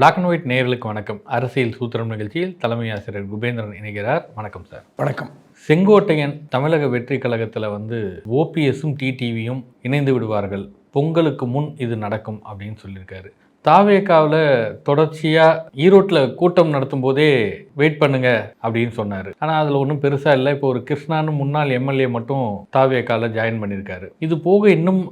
Black and white நேயர்களுக்கு வணக்கம். அரசியல் சூத்திரம் நிகழ்ச்சியில் தலைமை ஆசிரியர் குபேந்திரன் இணைகிறார். வணக்கம் சார் வணக்கம். செங்கோட்டையன் தமிழக வெற்றி கழகத்தில் வந்து ஓபிஎஸும் டிடிவியும் இணைந்து விடுவார்கள். பொங்கலுக்கு முன் இது நடக்கும் அப்படின்னு சொல்லியிருக்காரு. தாவேக்காவில் தொடர்ச்சியாக ஈரோட்டில் கூட்டம் நடத்தும் போதே வெயிட் பண்ணுங்க அப்படின்னு சொன்னார். ஆனால் அதில் ஒன்றும் பெருசாக இல்லை. இப்போ ஒரு கிருஷ்ணான்னு முன்னாள் எம்எல்ஏ மட்டும் தாவேக்காவில் ஜாயின் பண்ணியிருக்காரு. இது போக இன்னும்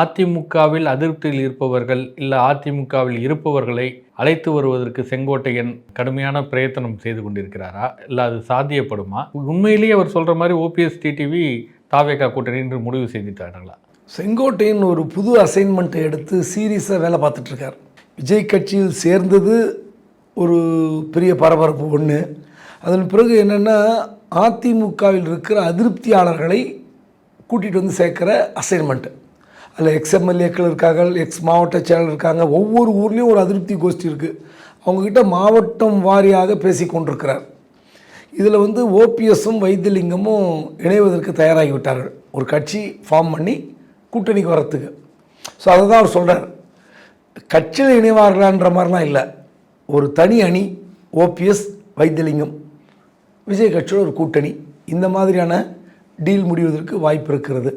அதிமுகவில் அதிருப்தியில் இருப்பவர்கள் இல்லை அதிமுகவில் இருப்பவர்களை அழைத்து வருவதற்கு செங்கோட்டையன் கடுமையான பிரயத்தனம் செய்து கொண்டிருக்கிறாரா? இல்லை அது சாத்தியப்படுமா? உண்மையிலேயே அவர் சொல்கிற மாதிரி ஓபிஎஸ் டிடிவி தாவேகா கூட்டணி என்று முடிவு செய்துட்டாங்களா செங்கோட்டையன் ஒரு புது அசைன்மெண்ட்டை எடுத்து சீரியஸாக வேலை பார்த்துட்ருக்கார். விஜய் கட்சியில் சேர்ந்தது ஒரு பெரிய பரபரப்பு ஒன்று அதன் பிறகு என்னென்னா அதிமுகவில் இருக்கிற அதிருப்தியாளர்களை கூட்டிகிட்டு வந்து சேர்க்குற அசைன்மெண்ட்டு அதில் எக்ஸ் எம்எல்ஏக்கள் இருக்காங்க எக்ஸ் மாவட்ட செயலர் இருக்காங்க ஒவ்வொரு ஊர்லேயும் ஒரு அதிருப்தி கோஷ்டி இருக்குது அவங்கக்கிட்ட மாவட்டம் வாரியாக பேசி கொண்டிருக்கிறார் இதில் வந்து ஓபிஎஸும் வைத்தியலிங்கமும் இணைவதற்கு தயாராகிவிட்டார்கள். ஒரு கட்சி ஃபார்ம் பண்ணி கூட்டணிக்கு வரத்துக்கு ஸோ அதை தான் அவர் சொல்கிறார் கட்சியில் இணைவார்களான்ற மாதிரிலாம் இல்லை. ஒரு தனி அணி ஓபிஎஸ் வைத்தியலிங்கம் விஜய் கட்சியோட ஒரு கூட்டணி. இந்த மாதிரியான டீல் முடிவதற்கு வாய்ப்பு இருக்கிறது.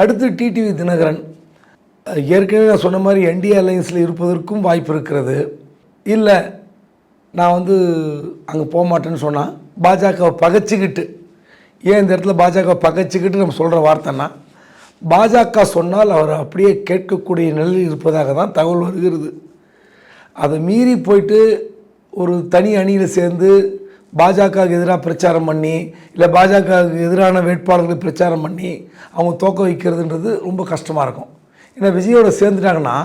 அடுத்து டிடிவி தினகரன். ஏற்கனவே நான் சொன்ன மாதிரி என்டிஏ அலையன்ஸில் இருப்பதற்கும் வாய்ப்பு இருக்கிறது. இல்லை நான் வந்து அங்கே போக மாட்டேன்னு சொன்னால் பாஜகவை பகைச்சிக்கிட்டு ஏன் இந்த இடத்துல பாஜகவை பகைச்சிக்கிட்டு நம்ம சொல்கிற வார்த்தைன்னா பாஜக சொன்னால் அவர் அப்படியே கேட்கக்கூடிய நிலையில் இருப்பதாக தான் தகவல் வருகிறது. அதை மீறி போயிட்டு ஒரு தனி அணியில் சேர்ந்து பாஜகவுக்கு எதிராக பிரச்சாரம் பண்ணி இல்லை பாஜகவுக்கு எதிரான வேட்பாளர்களை பிரச்சாரம் பண்ணி அவங்க தோக்க வைக்கிறதுன்றது ரொம்ப கஷ்டமாக இருக்கும். ஏன்னா விஜயோட சேர்ந்துட்டாங்கன்னா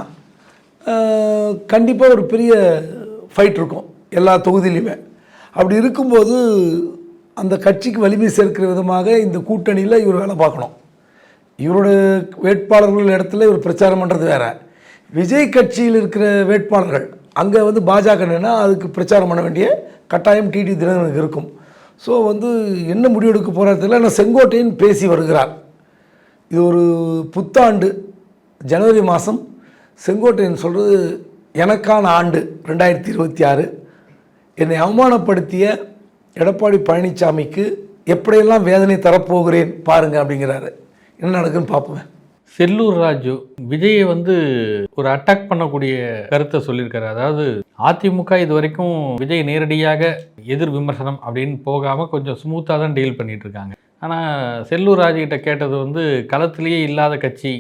கண்டிப்பாக ஒரு பெரிய ஃபைட் இருக்கும் எல்லா தொகுதியிலையுமே அப்படி இருக்கும்போது அந்த கட்சிக்கு வலிமை சேர்க்கிற விதமாக இந்த கூட்டணியில் இவர் வேலை பார்க்கணும். இவரோட வேட்பாளர்கள் இடத்துல இவர் பிரச்சாரம் பண்ணுறது வேறு. விஜய் கட்சியில் இருக்கிற வேட்பாளர்கள் அங்கே வந்து பாஜக அதுக்கு பிரச்சாரம் பண்ண வேண்டிய கட்டாயம் டிடி தினகரனுக்கு இருக்கும். ஸோ வந்து என்ன முடிவெடுக்க போகிறதில்ல நான் செங்கோட்டையன் பேசி வருகிறார். இது ஒரு புத்தாண்டு ஜனவரி மாதம் செங்கோட்டையன் சொல்கிறது எனக்கான ஆண்டு ரெண்டாயிரத்தி இருபத்தி ஆறு. என்னை அவமானப்படுத்திய எடப்பாடி பழனிசாமிக்கு எப்படியெல்லாம் வேதனை தரப்போகிறேன் பாருங்கள் அப்படிங்கிறாரு. என்ன நடக்குன்னு பார்ப்போம். செல்லூர் ராஜு விஜயை வந்து ஒரு அட்டாக் பண்ணக்கூடிய கருத்தை சொல்லியிருக்காரு. அதாவது அதிமுக இது வரைக்கும் விஜய் நேரடியாக எதிர் விமர்சனம் அப்படின்னு போகாமல் கொஞ்சம் ஸ்மூத்தாக தான் டீல் பண்ணிட்டு இருக்காங்க. ஆனால் செல்லூர் ராஜுகிட்ட கேட்டது வந்து களத்திலேயே இல்லாத கட்சி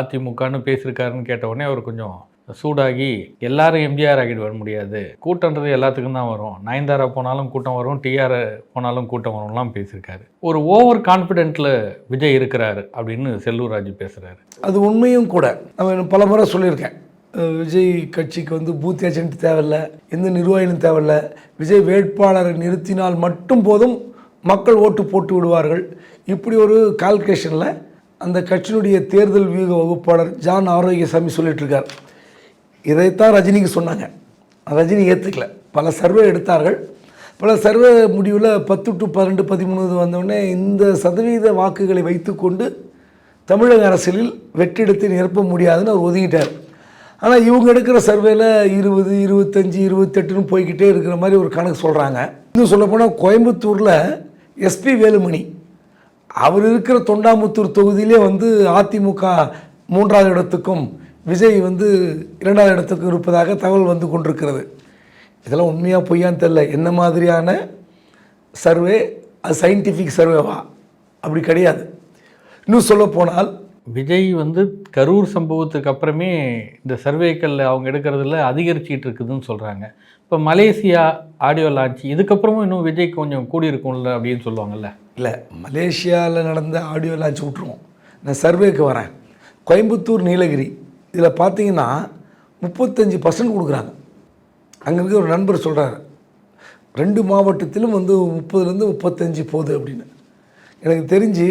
அதிமுகன்னு பேசியிருக்காருன்னு கேட்ட உடனே அவர் கொஞ்சம் சூடாகி எல்லாரும் எம்ஜிஆர் ஆகிட்டு வர முடியாது. கூட்டன்றது எல்லாத்துக்கும் தான் வரும். நயன்தாரா போனாலும் கூட்டம் வரும் டிஆர் போனாலும் கூட்டம் வரும்லாம் பேசியிருக்காரு. ஒரு ஓவர் கான்ஃபிடென்ட்டில் விஜய் இருக்கிறாரு அப்படின்னு செல்லூர் ராஜு பேசுகிறாரு அது உண்மையும் கூட. நான் பல முறை சொல்லியிருக்கேன். விஜய் கட்சிக்கு வந்து பூத் ஏஜென்ட் தேவையில்ல எந்த நிர்வாகிகளும் தேவையில்ல. விஜய் வேட்பாளரை நிறுத்தினால் மட்டும் போதும் மக்கள் ஓட்டு போட்டு விடுவார்கள். இப்படி ஒரு கால்குலேஷனில் அந்த கட்சியினுடைய தேர்தல் வியூக வகுப்பாளர் ஜான் ஆரோக்கியசாமி சொல்லிட்டு இருக்கார். இதைத்தான் ரஜினிக்கு சொன்னாங்க. ரஜினி ஏற்றுக்கல பல சர்வே எடுத்தார்கள். பல சர்வே முடிவில் பத்து டு பன்னெண்டு பதிமூணு வந்தவுடனே இந்த சதவீத வாக்குகளை வைத்துக்கொண்டு தமிழக அரசியலில் வெற்றிடத்தை நிரப்ப முடியாதுன்னு அவர் ஒதுங்கிட்டார் ஆனால் இவங்க எடுக்கிற சர்வேல இருபது இருபத்தஞ்சி இருபத்தெட்டுன்னு போய்கிட்டே இருக்கிற மாதிரி ஒரு கணக்கு சொல்கிறாங்க இன்னும் சொல்லப்போனால் கோயம்புத்தூரில் எஸ்பி வேலுமணி அவர் இருக்கிற தொண்டாமுத்தூர் தொகுதியிலே வந்து அதிமுக மூன்றாவது இடத்துக்கும் விஜய் வந்து இரண்டாவது இடத்துக்கும் இருப்பதாக தகவல் வந்து கொண்டிருக்கிறது. இதெல்லாம் உண்மையாக பொய்யான்னு தெரில என்ன மாதிரியான சர்வே? அது சயின்டிஃபிக் சர்வேவா அப்படி கிடையாது. இன்னும் சொல்ல போனால் விஜய் வந்து கரூர் சம்பவத்துக்கு அப்புறமே இந்த சர்வேக்களில் அவங்க எடுக்கிறதுல அதிகரிச்சிட்டு இருக்குதுன்னு சொல்கிறாங்க இப்போ மலேசியா ஆடியோ லான்ச் இதுக்கப்புறமும் இன்னும் விஜய் கொஞ்சம் கூடி இருக்கும்ல அப்படின்னு சொல்லுவாங்கல்ல? இல்லை மலேசியாவில் நடந்த ஆடியோ லான்ச் விட்ருவோம் நான் சர்வேக்கு வரேன். கோயம்புத்தூர் நீலகிரி. இதில் பார்த்தீங்கன்னா முப்பத்தஞ்சு பர்சன்ட் கொடுக்குறாங்க. அங்கே இருக்க ஒரு நண்பர் சொல்கிறாரு ரெண்டு மாவட்டத்திலும் வந்து முப்பதுலேருந்து முப்பத்தஞ்சு போகுது அப்படின்னு. எனக்கு தெரிஞ்சு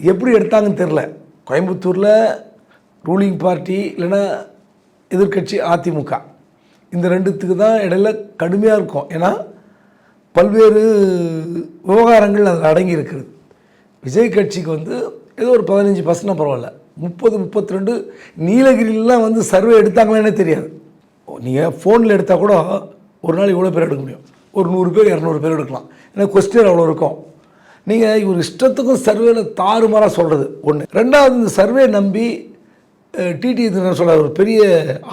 எப்படி எடுத்தாங்கன்னு தெரில கோயம்புத்தூரில் ரூலிங் பார்ட்டி இல்லைன்னா எதிர்க்கட்சி அதிமுக. இந்த ரெண்டுத்துக்கு தான் இடையில கடுமையாக இருக்கும். ஏன்னா பல்வேறு விவகாரங்கள் அதில் அடங்கி இருக்கிறது. விஜய் கட்சிக்கு வந்து ஏதோ ஒரு பதினஞ்சு பர்சன்ட் பரவாயில்ல. முப்பது முப்பத்தி ரெண்டு நீலகிரிலாம் வந்து சர்வே எடுத்தாங்களானே தெரியாது. நீங்கள் ஃபோனில் எடுத்தால் கூட ஒரு நாள் இவ்வளோ பேர் எடுக்க முடியும். ஒரு நூறு பேர் இரநூறு பேர் எடுக்கலாம். ஏன்னா கொஸ்டின் அவ்வளோ இருக்கும். நீங்கள் இவர் இஷ்டத்துக்கும் சர்வேல தாறுமாறாக சொல்கிறது ஒன்று ரெண்டாவது இந்த சர்வே நம்பி டிடி சொல்கிறார் ஒரு பெரிய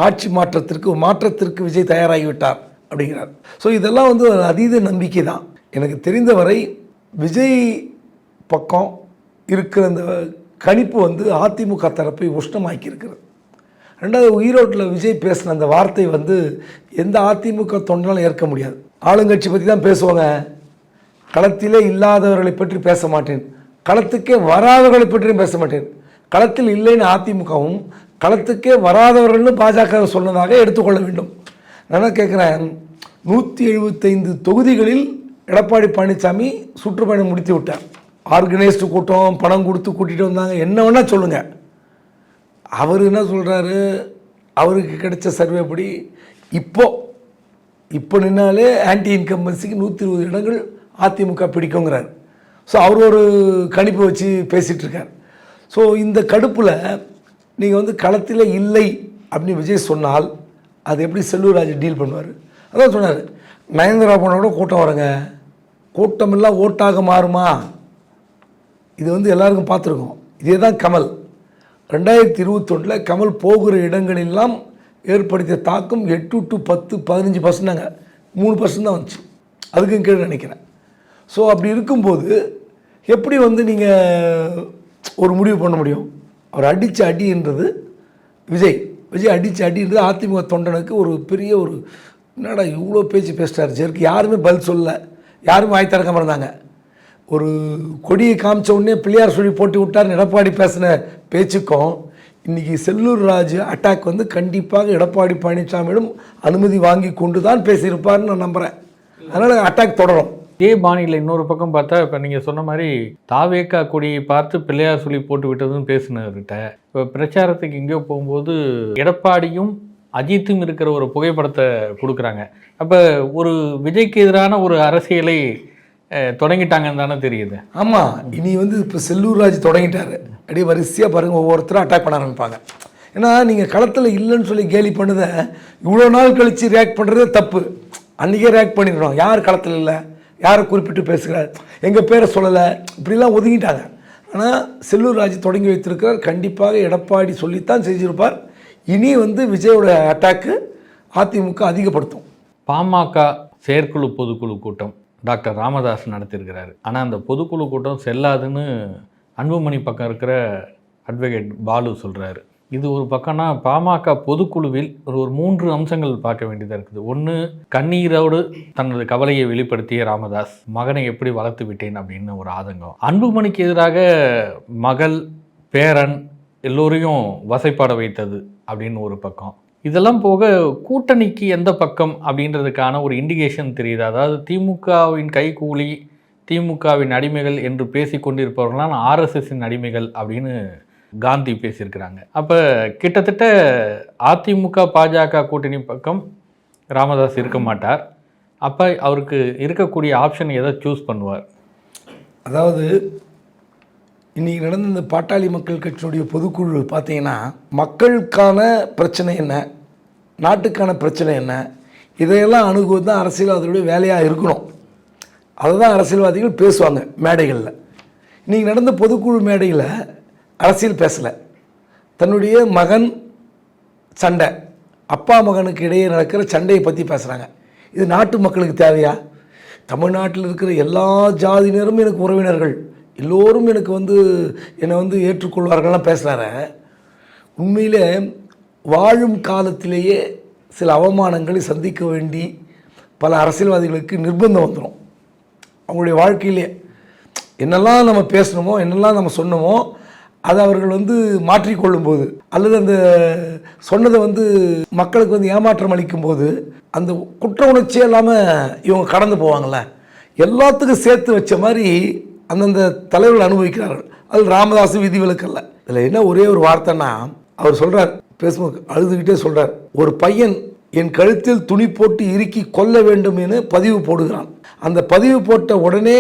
ஆட்சி மாற்றத்திற்கு மாற்றத்திற்கு விஜய் தயாராகிவிட்டார் அப்படிங்கிறார். ஸோ இதெல்லாம் வந்து ஒரு அதீத நம்பிக்கை தான். எனக்கு தெரிந்தவரை விஜய் பக்கம் இருக்கிற அந்த கணிப்பு வந்து அதிமுக தரப்பை உஷ்ணமாக்கி இருக்கிறது ரெண்டாவது ஈரோட்டில் விஜய் பேசின அந்த வார்த்தை வந்து எந்த அதிமுக தொண்டனாலும் ஏற்க முடியாது. ஆளுங்கட்சி பற்றி தான் பேசுவாங்க. களத்திலே இல்லாதவர்களை பற்றி பேச மாட்டேன். களத்துக்கே வராதவர்களை பற்றியும் பேச மாட்டேன். களத்தில் இல்லைன்னு அதிமுகவும் களத்துக்கே வராதவர்கள்னு பாஜக சொன்னதாக எடுத்துக்கொள்ள வேண்டும். நான் என்ன கேட்குறேன்? நூற்றி எழுபத்தைந்து தொகுதிகளில் எடப்பாடி பழனிசாமி சுற்றுப்பயணம் முடித்து விட்டார் ஆர்கனைஸ்டு கூட்டம் பணம் கொடுத்து கூட்டிகிட்டு வந்தாங்க. என்ன வேணால் சொல்லுங்கள் அவர் என்ன சொல்கிறாரு அவருக்கு கிடைச்ச சர்வே படி இப்போ இப்போ நின்னாலே ஆன்டி இன்கம்பன்சிக்கு நூற்றி இருபது இடங்கள் அதிமுக பிடிக்குங்கிறார். ஸோ அவர் ஒரு கணிப்பு வச்சு பேசிகிட்ருக்கார் ஸோ இந்த கடுப்பில் நீங்கள் வந்து களத்தில் இல்லை அப்படின்னு விஜய் சொன்னால் அது எப்படி செல்லூர்ராஜ் டீல் பண்ணுவார்? அதான் சொன்னார். நயன்தரா போனால் கூட கூட்டம் வருங்க. கூட்டமெல்லாம் ஓட்டாக மாறுமா? இது வந்து எல்லாருக்கும் பார்த்துருக்கோம். இதே தான் கமல். ரெண்டாயிரத்தி இருபத்தொன்னில் கமல் போகிற இடங்களெல்லாம் ஏற்படுத்திய தாக்கம் எட்டு டு பத்து பதினஞ்சு பர்சன்டாங்க மூணு பர்சன்ட் தான் வந்துச்சு. அதுக்கும் கீழே நினைக்கிறேன். ஸோ அப்படி இருக்கும்போது எப்படி வந்து நீங்கள் ஒரு முடிவு பண்ண முடியும்? அவர் அடித்த அடின்றது விஜய். விஜய் அடித்த அடின்றது அதிமுக தொண்டனுக்கு ஒரு பெரிய ஒரு என்னடா இவ்வளோ பேச்சு பேசிட்டார் ஜெருக்கு யாருமே பதில் சொல்லலை. யாருமே வாய் திறக்காம இருந்தாங்க. ஒரு கொடியை காமிச்ச உடனே பிள்ளையார் சொல்லி போட்டு விட்டார் எடப்பாடி பேசின பேச்சுக்கும் இன்றைக்கி செல்லூர் ராஜ் அட்டாக் வந்து கண்டிப்பாக எடப்பாடி பழனிசாமியிடம் அனுமதி வாங்கி கொண்டு தான் பேசியிருப்பார்னு நான் நம்புகிறேன் அதனால் அட்டாக் தொடரும். இதே பாணியில் இன்னொரு பக்கம் பார்த்தா இப்போ நீங்கள் சொன்ன மாதிரி தாவேக்கா கொடியை பார்த்து பிள்ளையார் சொல்லி போட்டு விட்டதுன்னு பேசினவர்கிட்ட இப்போ பிரச்சாரத்துக்கு எங்கேயோ போகும்போது எடப்பாடியும் அஜித்தும் இருக்கிற ஒரு புகைப்படத்தை கொடுக்குறாங்க. அப்போ ஒரு விஜய்க்கு எதிரான ஒரு அரசியலை தொடங்கிட்டாங்கன்னு தானே தெரியுது. ஆமாம் இனி வந்து இப்போ செல்லூர் ராஜ் தொடங்கிட்டாரு. அப்படியே வரிசையாக பாருங்கள் ஒவ்வொருத்தரும் அட்டாக் பண்ண ஆரம்பிப்பாங்க. ஏன்னா நீங்கள் களத்தில் இல்லைன்னு சொல்லி கேலி பண்ணதை இவ்வளோ நாள் கழித்து ரியாக்ட் பண்ணுறதே தப்பு. அன்றைக்கே ரியாக்ட் பண்ணிடுறோம் யார் களத்தில் இல்லை? யாரை குறிப்பிட்டு பேசுகிறார்? எங்கள் பேரை சொல்லலை? இப்படிலாம் ஒதுங்கிட்டாங்க. ஆனால் செல்லூர் ராஜ் தொடங்கி வைத்திருக்கிறார். கண்டிப்பாக எடப்பாடி சொல்லித்தான் செஞ்சிருப்பார். இனி வந்து விஜயோட அட்டாக்கு அதிமுக அதிகப்படுத்தும். பாமக செயற்குழு பொதுக்குழு கூட்டம். டாக்டர் ராமதாஸ் நடத்தியிருக்கிறாரு. ஆனால் அந்த பொதுக்குழு கூட்டம் செல்லாதுன்னு அன்புமணி பக்கம் இருக்கிற அட்வொகேட் பாலு சொல்கிறாரு இது ஒரு பக்கம்னா பாமக பொதுக்குழுவில் ஒரு ஒரு மூன்று அம்சங்கள் பார்க்க வேண்டியதாக இருக்குது. ஒன்று கண்ணீரோடு தனது கவலையை வெளிப்படுத்திய ராமதாஸ் மகனை எப்படி வளர்த்து விட்டேன் அப்படின்னு ஒரு ஆதங்கம். அன்புமணிக்கு எதிராக மகள் பேரன் எல்லோரையும் வசைப்பாட வைத்தது அப்படின்னு ஒரு பக்கம். இதெல்லாம் போக கூட்டணிக்கு எந்த பக்கம் அப்படின்றதுக்கான ஒரு இண்டிகேஷன் தெரியுது. அதாவது திமுகவின் கைகூலி திமுகவின் அடிமைகள் என்று பேசி கொண்டிருப்பவர்களான ஆர்எஸ்எஸ்ஸின் அடிமைகள் அப்படின்னு காந்தி பேசியிருக்கிறாங்க. அப்போ கிட்டத்தட்ட அதிமுக பாஜக கூட்டணி பக்கம் ராமதாஸ் இருக்க மாட்டார். அப்போ அவருக்கு இருக்கக்கூடிய ஆப்ஷன் எதை சூஸ் பண்ணுவார்? அதாவது இன்றைக்கி நடந்த இந்த பாட்டாளி மக்கள் கட்சியினுடைய பொதுக்குழு பார்த்தீங்கன்னா மக்களுக்கான பிரச்சனை என்ன? நாட்டுக்கான பிரச்சனை என்ன? இதையெல்லாம் அணுகுவது தான் அரசியல்வாதிகளுடைய வேலையாக இருக்கணும். அதை தான் அரசியல்வாதிகள் பேசுவாங்க மேடைகளில். இன்றைக்கி நடந்த பொதுக்குழு மேடையில் அரசியல் பேசலை. தன்னுடைய மகன் சண்டை அப்பா மகனுக்கு இடையே நடக்கிற சண்டையை பற்றி பேசுகிறாங்க இது நாட்டு மக்களுக்கு தேவையா? தமிழ்நாட்டில் இருக்கிற எல்லா ஜாதியினரும் எனக்கு உறவினர்கள். எல்லோரும் எனக்கு வந்து என்னை வந்து ஏற்றுக்கொள்வார்கள்லாம் பேசுகிறாரு உண்மையிலே வாழும் காலத்திலேயே சில அவமானங்களை சந்திக்க வேண்டி பல அரசியல்வாதிகளுக்கு நிர்பந்தம் வந்துடும் அவங்களுடைய வாழ்க்கையிலே என்னெல்லாம் நம்ம பேசணுமோ என்னெல்லாம் நம்ம சொன்னோமோ அதை அவர்கள் வந்து மாற்றிக்கொள்ளும் போது அல்லது அந்த சொன்னதை வந்து மக்களுக்கு வந்து ஏமாற்றம் அளிக்கும் போது அந்த குற்ற உணர்ச்சியே இல்லாமல் இவங்க கடந்து போவாங்கள்ல எல்லாத்துக்கும் சேர்த்து வச்ச மாதிரி அந்தந்த தலைவர்கள் அனுபவிக்கிறார்கள். அது ராமதாஸ் விதிவிலக்கல்ல இதில் என்ன ஒரே ஒரு வார்த்தைன்னா அவர் சொல்கிறார் பேஸ்புக் அழுதுகிட்டே சொல்கிறார் ஒரு பையன் என் கழுத்தில் துணி போட்டு இறுக்கி கொல்ல வேண்டும் என பதிவு போடுகிறான். அந்த பதிவு போட்ட உடனே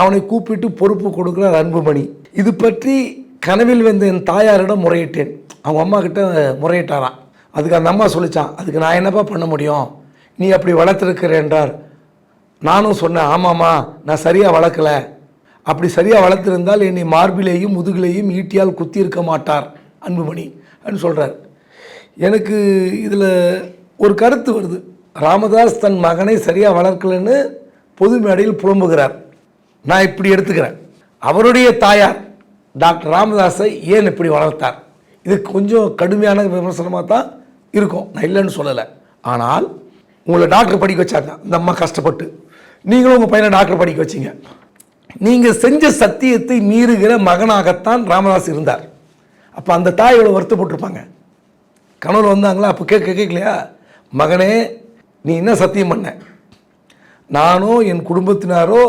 அவனை கூப்பிட்டு பொறுப்பு கொடுக்கிறார் அன்புமணி. இது பற்றி கனவில் வந்த என் தாயாரிடம் முறையிட்டேன். அவங்க அம்மா கிட்ட முறையிட்டாராம். அதுக்கு அந்த அம்மா சொல்லிச்சான் அதுக்கு நான் என்னப்பா பண்ண முடியும்? நீ அப்படி வளர்த்துருக்கிற என்றார். நானும் சொன்னேன் ஆமாம்மா நான் சரியாக வளர்க்கல. அப்படி சரியாக வளர்த்துருந்தால் என்னை மார்பிலேயும் முதுகிலேயும் ஈட்டியால் குத்தி இருக்க மாட்டார் அன்புமணி. அப்படின்னு சொல்கிறார் எனக்கு இதில் ஒரு கருத்து வருது. ராமதாஸ் தன் மகனை சரியாக வளர்க்கலன்னு பொது மேடையில் புலம்புகிறார். நான் இப்படி எடுத்துக்கிறேன். அவருடைய தாயார் டாக்டர் ராமதாஸை ஏன் இப்படி வளர்த்தார்? இது கொஞ்சம் கடுமையான விமர்சனமாக தான் இருக்கும். நான் இல்லைன்னு சொல்லலை. ஆனால் உங்களை டாக்டர் படிக்க வச்சாங்க இந்த அம்மா கஷ்டப்பட்டு. நீங்களும் உங்கள் பையனை டாக்டர் படிக்க வச்சீங்க. நீங்கள் செஞ்ச சத்தியத்தை மீறுகிற மகனாகத்தான் ராமதாஸ் இருந்தார். அப்போ அந்த தாய் இவ்வளோ வருத்தப்பட்டிருப்பாங்க. கனவுல வந்தாங்களா? அப்போ கேட்க கேட்கலையா? மகனே நீ என்ன சத்தியம் பண்ண? நானோ என் குடும்பத்தினாரோ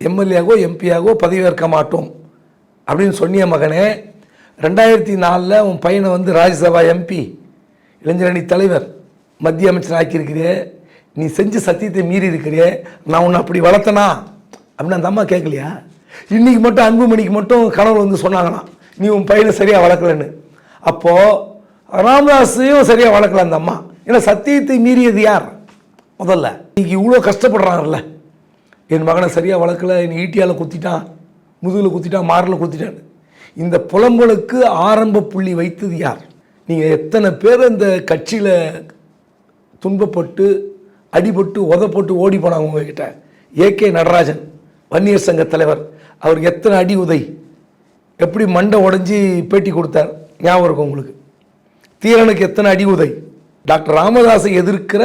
எம்எல்ஏவோ எம்பியாகவோ பதவியேற்க மாட்டோம். அப்படின்னு சொன்னிய மகனே ரெண்டாயிரத்தி நாலில் உன் பையனை வந்து ராஜ்யசபா எம்பி இளைஞரணி தலைவர் மத்திய அமைச்சர் ஆக்கியிருக்கிறே நீ செஞ்ச சத்தியத்தை மீறி இருக்கிறியே. நான் உன்னை அப்படி வளர்த்தனா? அப்படின்னு அந்த அம்மா கேட்கலையா? இன்றைக்கி மட்டும் அன்புமணிக்கு மட்டும் கனவு வந்து சொன்னாங்களாம் நீ உன் பையனை சரியாக வளர்க்கலன்னு. அப்போது ராமதாஸையும் சரியாக வளர்க்கல அந்த அம்மா. ஏன்னா சத்தியத்தை மீறியது யார்? முதல்ல. இன்றைக்கி இவ்வளோ கஷ்டப்படுறாங்கல்ல. என் மகனை சரியாக வளர்க்கல என் ஈட்டியால் குத்திட்டான் முதுகில் குத்திட்டான் மாரில் குத்திட்டான் இந்த புலம்பலுக்கு ஆரம்ப புள்ளி வைத்தது யார்? நீங்கள் எத்தனை பேர் இந்த கட்சியில் துன்பப்பட்டு அடிபட்டு உதப்பட்டு ஓடி போனாங்க உங்ககிட்ட? ஏகே நடராஜன் வன்னியர் சங்க தலைவர். அவருக்கு எத்தனை அடி உதை? எப்படி மண்டை உடஞ்சி பேட்டி கொடுத்தார்? ஞாபகம் இருக்கும் உங்களுக்கு? தீரனுக்கு எத்தனை அடி உதை? டாக்டர் ராமதாஸை எதிர்க்கிற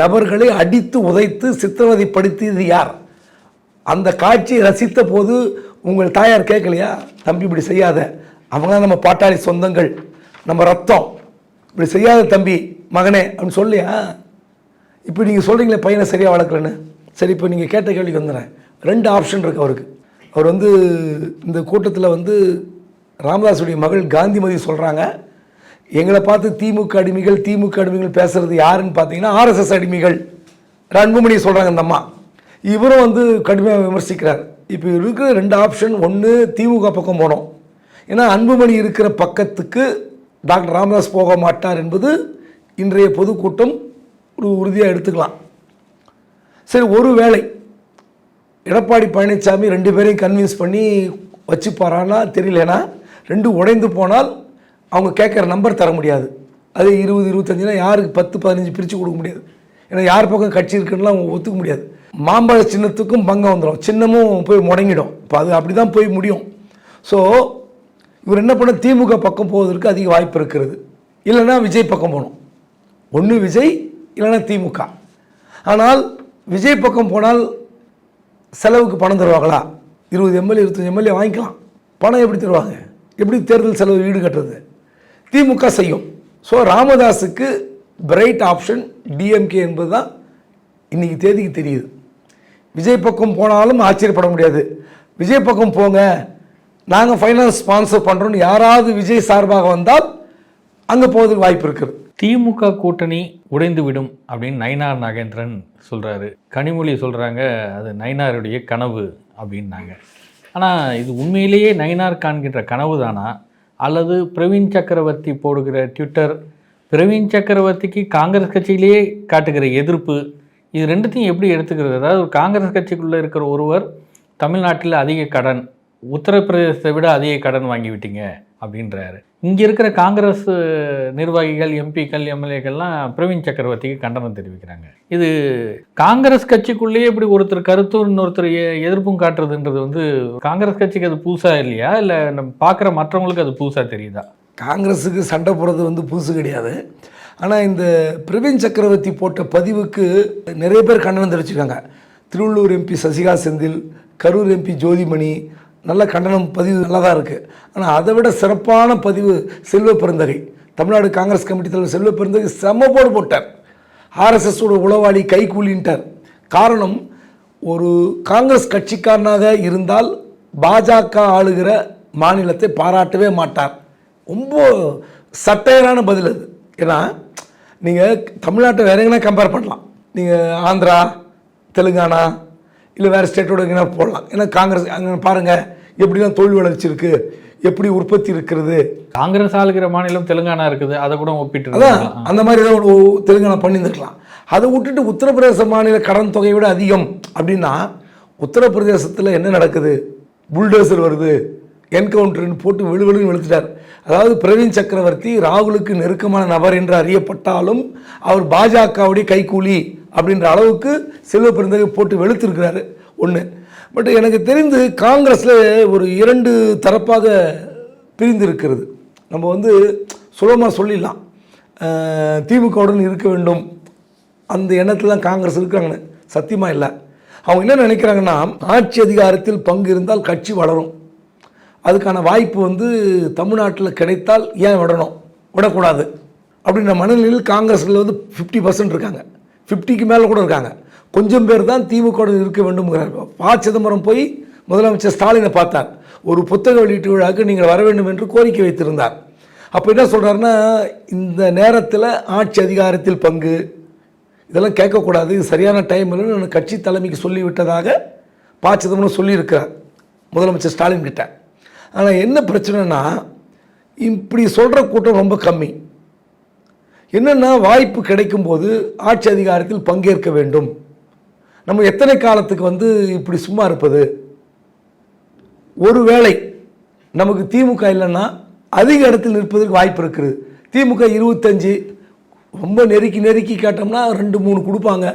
நபர்களை அடித்து உதைத்து சித்திரவதைப்படுத்தியது யார்? அந்த காட்சியை ரசித்த போது உங்கள் தாயார் கேட்கலையா? தம்பி இப்படி செய்யாத. அவங்க நம்ம பாட்டாளி சொந்தங்கள். நம்ம ரத்தம். இப்படி செய்யாத தம்பி மகனே அப்படின்னு சொல்லியா? இப்போ நீங்கள் சொல்கிறீங்களே பையனை சரியாக வளர்க்கலன்னு. சரி இப்போ நீங்கள் கேட்ட கேள்விக்கு வந்துடுறேன். ரெண்டு ஆப்ஷன் இருக்குது அவருக்கு. அவர் வந்து இந்த கூட்டத்தில் வந்து ராமதாஸுடைய மகள் காந்திமதி சொல்கிறாங்க எங்களை பார்த்து திமுக அடிமைகள் திமுக அடிமைகள் பேசுறது யாருன்னு பார்த்தீங்கன்னா ஆர்எஸ்எஸ் அடிமைகள். அன்புமணி சொல்கிறாங்க இந்த அம்மா. இவரும் வந்து கடுமையாக விமர்சிக்கிறார். இப்போ இருக்கிற ரெண்டு ஆப்ஷன் ஒன்று திமுக பக்கம் போனோம் ஏன்னா அன்புமணி இருக்கிற பக்கத்துக்கு டாக்டர் ராமதாஸ் போக மாட்டார் என்பது இன்றைய பொதுக்கூட்டம் ஒரு உறுதியாக எடுத்துக்கலாம். சரி ஒரு வேளை எடப்பாடி பழனிசாமி ரெண்டு பேரையும் கன்வின்ஸ் பண்ணி வச்சுப்பாரான்னா தெரியலனா ரெண்டும் உடைந்து போனால் அவங்க கேட்குற நம்பர் தர முடியாது. அது இருபது இருபத்தஞ்சுனா யாருக்கு பத்து பதினஞ்சு பிரித்து கொடுக்க முடியாது. ஏன்னா யார் பக்கம் கட்சி இருக்குன்னுலாம் அவங்க ஒத்துக்க முடியாது. மாம்பழ சின்னத்துக்கும் பங்கம் வந்துடும் சின்னமும் போய் முடங்கிடும். இப்போ அது அப்படி தான் போய் முடியும். ஸோ இவர் என்ன பண்ண திமுக பக்கம் போவதற்கு அதிக வாய்ப்பு இருக்கிறது. இல்லைன்னா விஜய் பக்கம் போகணும். ஒன்று விஜய் இல்லைன்னா திமுக. ஆனால் விஜய் பக்கம் போனால் செலவுக்கு பணம் தருவாங்களா? இருபது எம்எல்ஏ இருபத்தஞ்சி எம்எல்ஏ வாங்கிக்கலாம். பணம் எப்படி தருவாங்க? எப்படி தேர்தல் செலவு ஈடு கட்டுறது? திமுக செய்யும். ஸோ ராமதாஸுக்கு பிரைட் ஆப்ஷன் டிஎம்கே என்பது தான் இன்றைக்கி தேதிக்கு தெரியுது. விஜய் பக்கம் போனாலும் ஆச்சரியப்பட முடியாது. விஜய் பக்கம் போங்க. நாங்கள் ஃபைனான்ஸ் ஸ்பான்சர் பண்ணுறோன்னு யாராவது விஜய் சார்பாக வந்தால் அங்கே போவதற்கு வாய்ப்பு இருக்குது. திமுக கூட்டணி உடைந்து விடும் அப்படின்னு நயினார் நாகேந்திரன் சொல்கிறாரு கனிமொழி சொல்கிறாங்க அது நயினாருடைய கனவு அப்படின்னாங்க. ஆனால் இது உண்மையிலேயே நயினார் காண்கின்ற கனவு தானா அல்லது பிரவீன் சக்கரவர்த்தி போடுகிற ட்விட்டர் பிரவீன் சக்கரவர்த்திக்கு காங்கிரஸ் கட்சியிலேயே காட்டுகிற எதிர்ப்பு இது ரெண்டுத்தையும் எப்படி எடுத்துக்கிறது? அதாவது ஒரு காங்கிரஸ் கட்சிக்குள்ளே இருக்கிற ஒருவர் தமிழ்நாட்டில் அதிக கடன் உத்தரப்பிரதேசத்தை விட அதிக கடன் வாங்கிவிட்டீங்க. அப்படின்றாரு. இங்கே இருக்கிற காங்கிரஸ் நிர்வாகிகள் எம்பிக்கள் எம்எல்ஏக்கள்லாம் பிரவீன் சக்கரவர்த்திக்கு கண்டனம் தெரிவிக்கிறாங்க. இது காங்கிரஸ் கட்சிக்குள்ளேயே இப்படி ஒருத்தர் கருத்தும் இன்னொருத்தர் எ- எதிர்ப்பும் காட்டுறதுன்றது வந்து காங்கிரஸ் கட்சிக்கு அது புதுசாக இல்லையா? இல்லை நம்ம பார்க்குற மற்றவங்களுக்கு அது புதுசாக தெரியுதா? காங்கிரஸுக்கு சண்டை போடுறது வந்து புதுசு கிடையாது. ஆனால் இந்த பிரவீன் சக்கரவர்த்தி போட்ட பதிவுக்கு நிறைய பேர் கண்டனம் தெரிவிச்சிருக்காங்க. திருவள்ளூர் எம்பி சசிகா செந்தில் கரூர் எம்பி ஜோதிமணி நல்ல கண்டனம் பதிவு நல்லா தான் இருக்குது ஆனால் அதை விட சிறப்பான பதிவு செல்வ பெருந்தகை. தமிழ்நாடு காங்கிரஸ் கமிட்டி தலைவர் செல்வ பெருந்தகை செம்ம போடு போட்டார். ஆர்எஸ்எஸோட உளவாளி கைகூலின்ட்டார் காரணம் ஒரு காங்கிரஸ் கட்சிக்காரனாக இருந்தால் பாஜக ஆளுகிற மாநிலத்தை பாராட்டவே மாட்டார். ரொம்ப சட்டையரான பதில் அது. ஏன்னா நீங்கள் தமிழ்நாட்டை வேற எங்கன்னா கம்பேர் பண்ணலாம். நீங்கள் ஆந்திரா தெலுங்கானா இல்லை வேறு ஸ்டேட்டோட எங்கன்னா போடலாம் ஏன்னா காங்கிரஸ் அங்கே பாருங்கள் எப்படிலாம் தொழில் வளர்ச்சி இருக்குது எப்படி உற்பத்தி இருக்கிறது? காங்கிரஸ் ஆளுகிற மாநிலம் தெலுங்கானா இருக்குது அதை கூட ஒப்பிட்டு அதான். அந்த மாதிரி ஏதோ ஒரு தெலுங்கானா பண்ணியிருந்துருக்கலாம். அதை விட்டுட்டு உத்தரப்பிரதேச மாநில கடன் தொகையை விட அதிகம். அப்படின்னா உத்தரப்பிரதேசத்தில் என்ன நடக்குது? புல்டோசர் வருது. என்கவுண்டர்னு போட்டு விழுவிழுன்னு வெளுத்துட்டார். அதாவது பிரவீன் சக்கரவர்த்தி ராகுலுக்கு நெருக்கமான நபர் என்று அறியப்பட்டாலும் அவர் பாஜகவுடைய கைக்கூலி அப்படின்ற அளவுக்கு செல்வ பெருந்தகை போட்டு வெளுத்திருக்கிறாரு. ஒன்று பட் எனக்கு தெரிந்து காங்கிரஸில் ஒரு இரண்டு தரப்பாக பிரிந்து இருக்கிறது நம்ம வந்து சுலபமாக சொல்லிடலாம். திமுகவுடன் இருக்க வேண்டும். அந்த எண்ணத்தில் தான் காங்கிரஸ் இருக்காங்கன்னு சத்தியமாக இல்லை. அவங்க என்ன நினைக்கிறாங்கன்னா ஆட்சி அதிகாரத்தில் பங்கு இருந்தால் கட்சி வளரும். அதுக்கான வாய்ப்பு வந்து தமிழ்நாட்டில் கிடைத்தால் ஏன் விடணும்? விடக்கூடாது. அப்படின்ற மனநிலையில் காங்கிரஸில் வந்து ஃபிஃப்டி பர்சன்ட் இருக்காங்க. ஃபிஃப்டிக்கு மேலே கூட இருக்காங்க. கொஞ்சம் பேர் தான் திமுக இருக்க வேண்டும்ங்கிறார். ப. சிதம்பரம் போய் முதலமைச்சர் ஸ்டாலினை பார்த்தார். ஒரு புத்தக வெளியீட்டு விழாவுக்கு நீங்கள் வர வேண்டும் என்று கோரிக்கை வைத்திருந்தார். அப்போ என்ன சொல்கிறாருன்னா இந்த நேரத்தில் ஆட்சி அதிகாரத்தில் பங்கு. இதெல்லாம் கேட்கக்கூடாது. இது சரியான டைம் இல்லைன்னு நான் கட்சி தலைமைக்கு சொல்லி விட்டதாக ப. சிதம்பரம் சொல்லியிருக்கிறார். முதலமைச்சர் ஸ்டாலின் கிட்ட. ஆனால் என்ன பிரச்சனைனா இப்படி சொல்கிற கூட்டம் ரொம்ப கம்மி. என்னென்னா வாய்ப்பு கிடைக்கும்போது ஆட்சி அதிகாரத்தில் பங்கேற்க வேண்டும். நம்ம எத்தனை காலத்துக்கு வந்து இப்படி சும்மா இருப்பது? ஒருவேளை நமக்கு திமுக இல்லைன்னா அதிக இடத்தில் நிற்பதற்கு வாய்ப்பு இருக்குது. திமுக இருபத்தஞ்சு ரொம்ப நெருக்கி நெருக்கி கேட்டோம்னா ரெண்டு மூணு கொடுப்பாங்க.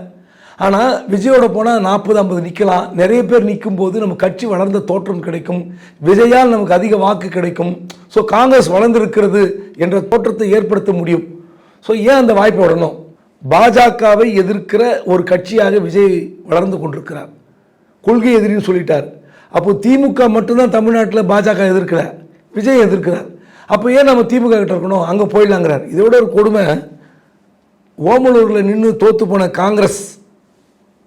ஆனால் விஜயோட போனால் நாற்பது ஐம்பது நிற்கலாம் நிறைய பேர் நிற்கும் போது நம்ம கட்சி வளர்ந்த தோற்றம் கிடைக்கும். விஜயால் நமக்கு அதிக வாக்கு கிடைக்கும். ஸோ காங்கிரஸ் வளர்ந்திருக்கிறது என்ற தோற்றத்தை ஏற்படுத்த முடியும். ஸோ ஏன் அந்த வாய்ப்பை விடணும்? பாஜகவை எதிர்க்கிற ஒரு கட்சியாக விஜய் வளர்ந்து கொண்டிருக்கிறார். கொள்கை எதிரின்னு சொல்லிட்டார். அப்போது திமுக மட்டும்தான் தமிழ்நாட்டில் பாஜக எதிர்க்கல. விஜய் எதிர்க்கிறார். அப்போ ஏன் நம்ம திமுக கிட்ட இருக்கணும்? அங்கே போயிடலாங்கிறார். இதோட ஒரு கொடுமை ஓமலூரில் நின்று தோற்று போன காங்கிரஸ்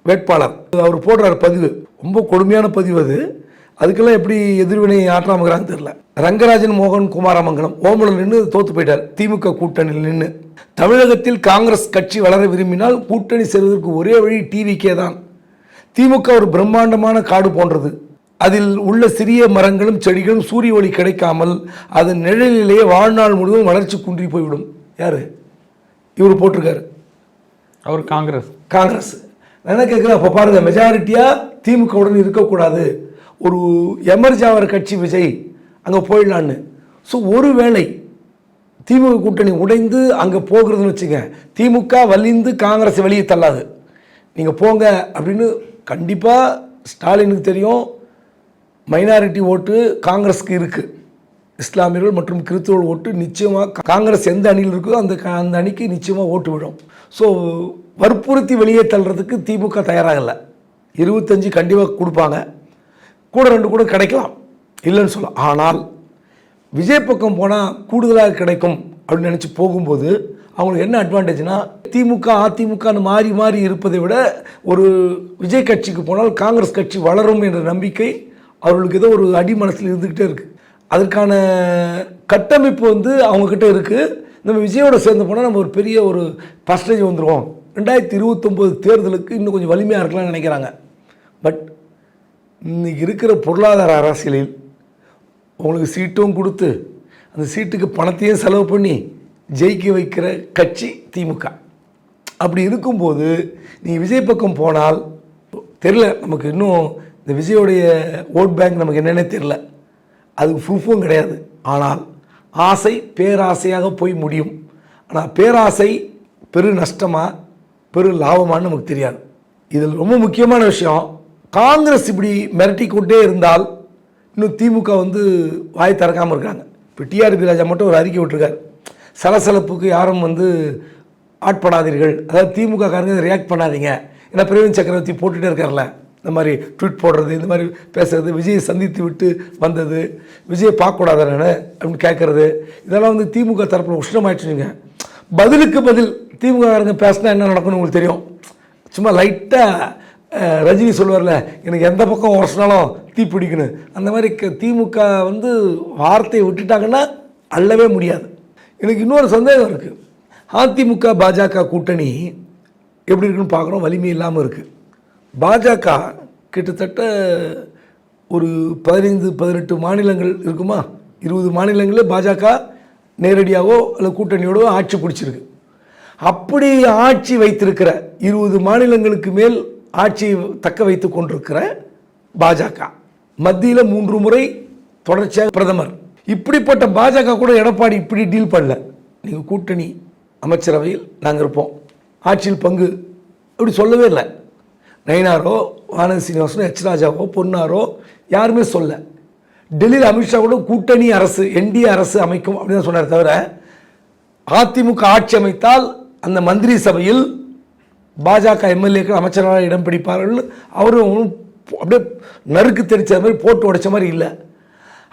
வேட்பாளர். அவர் போடுறார் பதிவு. ரொம்ப கொடுமையான பதிவு அது. அதுக்கெல்லாம் எப்படி எதிர்வினை ஆற்றாமகிறான்னு தெரியல. ரங்கராஜன் மோகன் குமாரமங்கலம் ஓமலூர் நின்று தோத்து போயிட்டார். திமுக கூட்டணியில் நின்று தமிழகத்தில் காங்கிரஸ் கட்சி வளர விரும்பினால் கூட்டணி சேர்வதற்கு ஒரே வழி டிவிக்கே தான். திமுக ஒரு பிரம்மாண்டமான காடு போன்றது. அதில் உள்ள சிறிய மரங்களும் செடிகளும் சூரிய ஒளி கிடைக்காமல் அதன் நிழலிலேயே வாழ்நாள் முழுவதும் வளர்ச்சி குன்றி போய்விடும். யாரு? இவர் போட்டிருக்காரு. அவர் காங்கிரஸ். காங்கிரஸ். நான் என்ன கேட்குறேன் அப்போ பாருங்க மெஜாரிட்டியாக திமுகவுடன் இருக்கக்கூடாது. ஒரு எமர்ஜ் ஆகிற கட்சி விஜய் அங்கே போயிடலான்னு. ஸோ ஒருவேளை திமுக கூட்டணி உடைந்து அங்கே போகிறதுன்னு வச்சுங்க திமுக வலிந்து காங்கிரஸ் வெளியே தள்ளாது. நீங்கள் போங்க அப்படின்னு கண்டிப்பாக ஸ்டாலினுக்கு தெரியும் மைனாரிட்டி ஓட்டு காங்கிரஸ்க்கு இருக்குது இஸ்லாமியர்கள் மற்றும் கிறிஸ்துவர்கள் ஓட்டு நிச்சயமாக காங்கிரஸ் எந்த அணியில் இருக்கோ அந்த க- அந்த அணிக்கு நிச்சயமாக ஓட்டு விடும் ஸோ வற்புறுத்தி வெளியே தள்ளுறதுக்கு திமுக தயாராகலை. இருபத்தஞ்சி கண்டிப்பாக கொடுப்பாங்க. கூட ரெண்டு கூட கிடைக்கலாம். இல்லைன்னு சொல்ல. ஆனால் விஜய் பக்கம் போனால் கூடுதலாக கிடைக்கும் அப்படின்னு நினச்சி போகும்போது அவங்களுக்கு என்ன அட்வான்டேஜ்னா திமுக அதிமுகன்னு மாறி மாறி இருப்பதை விட ஒரு விஜய் கட்சிக்கு போனால் காங்கிரஸ் கட்சி வளரும் என்ற நம்பிக்கை அவர்களுக்கு ஏதோ ஒரு அடி மனசில் இருந்துக்கிட்டே இருக்குது அதற்கான கட்டமைப்பு வந்து அவங்கக்கிட்ட இருக்குது நம்ம விஜயோட சேர்ந்து போனால் நம்ம ஒரு பெரிய ஒரு பர்சன்டேஜ் வந்துடுவோம் ரெண்டாயிரத்தி இருபத்தொம்போது தேர்தலுக்கு இன்னும் கொஞ்சம் வலிமையாக இருக்கலாம்னு நினைக்கிறாங்க. பட் இன்றைக்கி இருக்கிற பொருளாதார அரசியலில் உங்களுக்கு சீட்டும் கொடுத்து அந்த சீட்டுக்கு பணத்தையும் செலவு பண்ணி ஜெயிக்க வைக்கிற கட்சி திமுக. அப்படி இருக்கும்போது நீ விஜய் பக்கம் போனால் தெரில நமக்கு இன்னும் இந்த விஜயோடைய ஓட் பேங்க் நமக்கு என்னன்னே தெரில அதுக்கு ப்ரூஃபும் கிடையாது. ஆனால் ஆசை பேராசையாக போய் முடியும். ஆனால் பேராசை பெரு நஷ்டமாக பெரு லாபமான்னு நமக்கு தெரியாது. இதில் ரொம்ப முக்கியமான விஷயம் காங்கிரஸ் இப்படி மிரட்டி கொண்டே இருந்தால் இன்னும் திமுக வந்து வாய் திறக்காமல் இருக்காங்க. இப்போ டிஆர்பி ராஜா மட்டும் ஒரு அறிக்கை விட்டுருக்காரு. சலசலப்புக்கு யாரும் வந்து ஆட்படாதீர்கள் அதாவது திமுக காரங்க ரியாக்ட் பண்ணாதீங்க. ஏன்னா பிரவீன் சக்கரவர்த்தி போட்டுகிட்டே இருக்கார்ல இந்த மாதிரி ட்வீட் போடுறது இந்த மாதிரி பேசுறது விஜயை சந்தித்து விட்டு வந்தது விஜயை பார்க்கக்கூடாது அப்படின்னு கேட்குறது இதெல்லாம் வந்து திமுக தரப்பில் உஷ்ணமாயிடுச்சுங்க பதிலுக்கு பதில் திமுக காரங்க பேசினா என்ன நடக்கும்னு உங்களுக்கு தெரியும். சும்மா லைட்டாக ரஜினி சொல்லுவார்ல எனக்கு எந்த பக்கம் உரசினாலும் தீ பிடிக்கணும். அந்த மாதிரி க- திமுக வந்து வார்த்தையை விட்டுட்டாங்கன்னா அள்ளவே முடியாது. எனக்கு இன்னொரு சந்தேகம் இருக்குது அதிமுக பாஜக கூட்டணி எப்படி இருக்குன்னு பார்க்குறோம் வலிமை இல்லாமல் இருக்குது பாஜக கிட்டத்தட்ட ஒரு பதினைந்து பதினெட்டு மாநிலங்கள் இருக்குமா? இருபது மாநிலங்களில் பாஜக நேரடியாகவோ அல்லது கூட்டணியோடவோ ஆட்சி பிடிச்சிருக்கு. அப்படி ஆட்சி வைத்திருக்கிற இருபது மாநிலங்களுக்கு மேல் ஆட்சியை தக்க வைத்து கொண்டிருக்கிற பாஜக. மத்தியில் மூன்று முறை தொடர்ச்சியாக பிரதமர். இப்படிப்பட்ட பாஜக கூட எடப்பாடி இப்படி டீல் பண்ணல. நீங்கள் கூட்டணி அமைச்சரவையில் நாங்கள் இருப்போம். ஆட்சியில் பங்கு அப்படி சொல்லவே இல்லை. நயினாரோ ஆனந்த் சீனிவாசனோ எச் ராஜாவோ பொன்னாரோ யாருமே சொல்ல. டெல்லியில் அமித்ஷா கூட கூட்டணி அரசு என்டிஏ அரசு அமைக்கும் அப்படின்னு தான் சொன்னார் தவிர அதிமுக ஆட்சி அமைத்தால் அந்த மந்திரி சபையில் பாஜக எம்எல்ஏக்கள் அமைச்சராக இடம் பிடிப்பார்கள். அவரும் அப்படியே நறுக்கு தெரிச்ச மாதிரி போட்டு உடைச்ச மாதிரி இல்லை.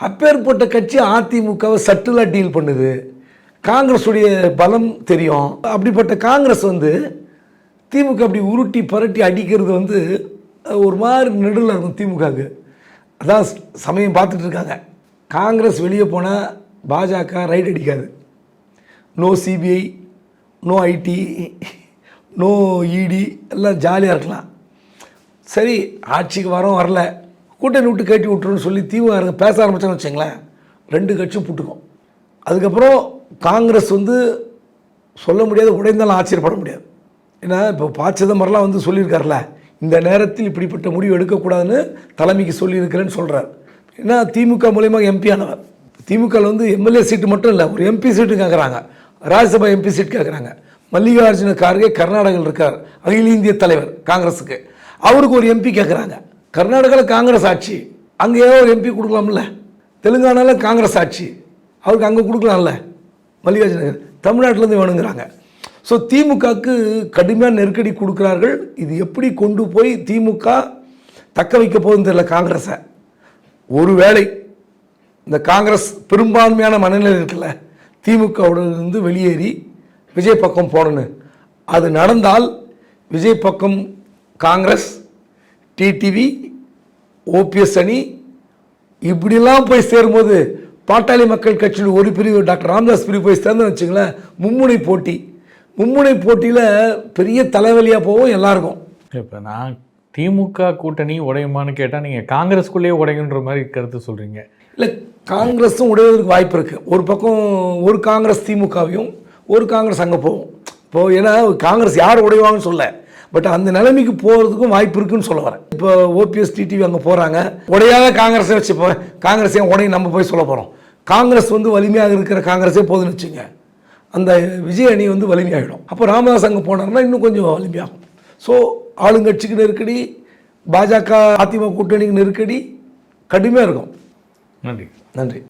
அப்பேற்பட்ட கட்சி அதிமுகவை சட்டிலாக டீல் பண்ணுது. காங்கிரஸுடைய பலம் தெரியும். அப்படிப்பட்ட காங்கிரஸ் வந்து திமுக அப்படி உருட்டி பரட்டி அடிக்கிறது வந்து ஒரு மாதிரி நெடுல இருக்கும் திமுகவுக்கு. அதான் சமயம் பார்த்துட்டு இருக்காங்க. காங்கிரஸ் வெளியே போனால் பாஜக ரைட் அடிக்காது. No CBI no IT no ED எல்லாம் ஜாலியாக இருக்கலாம். சரி ஆட்சிக்கு வரோம் வரல. கூட்டணி விட்டு கட்டி விட்டுருன்னு சொல்லி திமுக பேச ஆரம்பித்தோம்னு வச்சுங்களேன் ரெண்டு கட்சியும் புட்டுக்கும். அதுக்கப்புறம் காங்கிரஸ் வந்து சொல்ல முடியாது உடைந்தாலும் ஆச்சரியப்பட முடியாது. ஏன்னா இப்போ ப சிதம்பரம்லாம் வந்து சொல்லியிருக்காருல இந்த நேரத்தில் இப்படிப்பட்ட முடிவு எடுக்கக்கூடாதுன்னு தலைமைக்கு சொல்லியிருக்கிறேன்னு சொல்கிறார் ஏன்னா திமுக மூலயமா எம்பி ஆனவர். திமுகவில் வந்து எம்எல்ஏ சீட்டு மட்டும் இல்லை ஒரு எம்பி சீட்டு கேட்குறாங்க ராஜ்யசபா எம்பி சீட் கேட்குறாங்க மல்லிகார்ஜுன கார்கே கர்நாடகாவில் இருக்கார். அகில இந்திய தலைவர் காங்கிரஸுக்கு. அவருக்கு ஒரு எம்பி கேட்குறாங்க கர்நாடகாவில் காங்கிரஸ் ஆட்சி. அங்கேயோ ஒரு எம்பி கொடுக்கலாம்ல. தெலுங்கானாவில் காங்கிரஸ் ஆட்சி. அவருக்கு அங்கே கொடுக்கலாம்ல. மல்லிகார்ஜுன தமிழ்நாட்டிலேருந்து வேணுங்கிறாங்க. ஸோ திமுகவுக்கு கடுமையான நெருக்கடி கொடுக்குறார்கள். இது எப்படி கொண்டு போய் திமுக தக்க வைக்க போகுதுன்னு தெரியல காங்கிரஸை. ஒருவேளை இந்த காங்கிரஸ் பெரும்பான்மையான மனநிலை இருக்குல்ல. திமுகவுடன் இருந்து வெளியேறி விஜய் பக்கம் போடணும். அது நடந்தால் விஜய் பக்கம் காங்கிரஸ் டிடிவி ஓபிஎஸ் அணி இப்படிலாம் போய் சேரும்போது பாட்டாளி மக்கள் கட்சியில் ஒரு பிரிவு டாக்டர் ராமதாஸ் பிரிவு போய் சேர்ந்து வச்சுங்களேன் மும்முனை போட்டி. மும்முனை போட்டியில் பெரிய தலைவலியாக போகும் எல்லாருக்கும். இப்போ நான் திமுக கூட்டணி உடையுமான்னு கேட்டால் நீங்கள் காங்கிரஸ்குள்ளேயே உடையுன்ற மாதிரி கருத்து சொல்கிறீங்க இல்லை காங்கிரஸும் உடைவதற்கு வாய்ப்பு இருக்குது ஒரு பக்கம் ஒரு காங்கிரஸ் திமுகவையும் ஒரு காங்கிரஸ் அங்கே போகும். இப்போ ஏன்னா காங்கிரஸ் யார் உடைவாங்கன்னு சொல்ல. பட் அந்த நிலைமைக்கு போகிறதுக்கும் வாய்ப்பு இருக்குன்னு சொல்ல வரேன். இப்போ ஓபிஎஸ் டிடிவி அங்கே போகிறாங்க உடையாத காங்கிரஸை வச்சுப்போம் காங்கிரஸ் ஏன் உடையும் நம்ம போய் சொல்ல போகிறோம் காங்கிரஸ் வந்து வலிமையாக இருக்கிற காங்கிரஸே போதுன்னு வச்சுங்க. அந்த விஜய் அணி வந்து வலிமையாகிடும் அப்போ ராமதாஸ் அங்கே போனாருன்னா இன்னும் கொஞ்சம் வலிமையாகும். ஸோ ஆளுங்கட்சிக்கு நெருக்கடி பாஜக அதிமுக கூட்டணிக்கு நெருக்கடி கடுமையாக இருக்கும். நன்றி. நன்றி.